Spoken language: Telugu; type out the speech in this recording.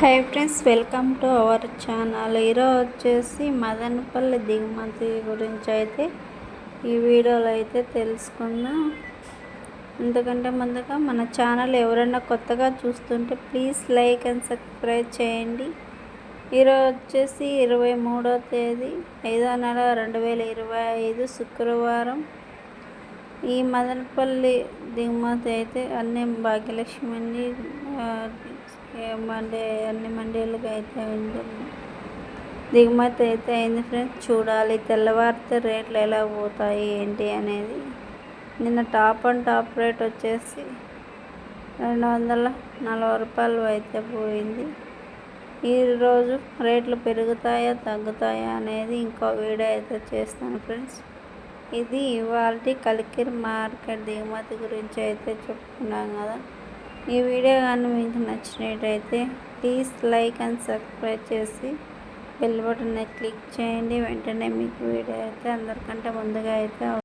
Hi friends welcome to our channel ఈరోజు వచ్చేసి మదనపల్లి దిగుమతి గురించి అయితే ఈ వీడియోలో అయితే తెలుసుకుందాం. ఎందుకంటే ముందుగా మన ఛానల్ ఎవరైనా కొత్తగా చూస్తుంటే ప్లీజ్ లైక్ అండ్ సబ్స్క్రైబ్ చేయండి. ఈరోజు వచ్చేసి ఇరవై మూడో తేదీ ఐదో నెల రెండు వేల ఇరవై ఐదు శుక్రవారం. ఈ మదనపల్లి దిగుమతి అయితే అన్నీ భాగ్యలక్ష్మి మండే అన్ని మండీలకు అయితే ఉంటుంది. దిగుమతి అయితే అయింది ఫ్రెండ్స్. చూడాలి తెల్లవారితే రేట్లు ఎలా పోతాయి ఏంటి అనేది. నిన్న టాప్ అండ్ టాప్ రేట్ వచ్చేసి రెండు వందల నలభై రూపాయలు అయితే పోయింది. ఈరోజు రేట్లు పెరుగుతాయా తగ్గుతాయా అనేది ఇంకో వీడియో అయితే చేస్తాను ఫ్రెండ్స్. ఇది ఇవాళ కలికిరి మార్కెట్ దిగుమతి గురించి అయితే చెప్పుకున్నాం కదా. ఈ వీడియో కానీ మీకు నచ్చినట్టయితే ప్లీజ్ లైక్ అండ్ సబ్స్క్రైబ్ చేసి బెల్ బటన్ క్లిక్ చేయండి. వెంటనే మీకు వీడియో అయితే అందరికంటే ముందుగా అయితే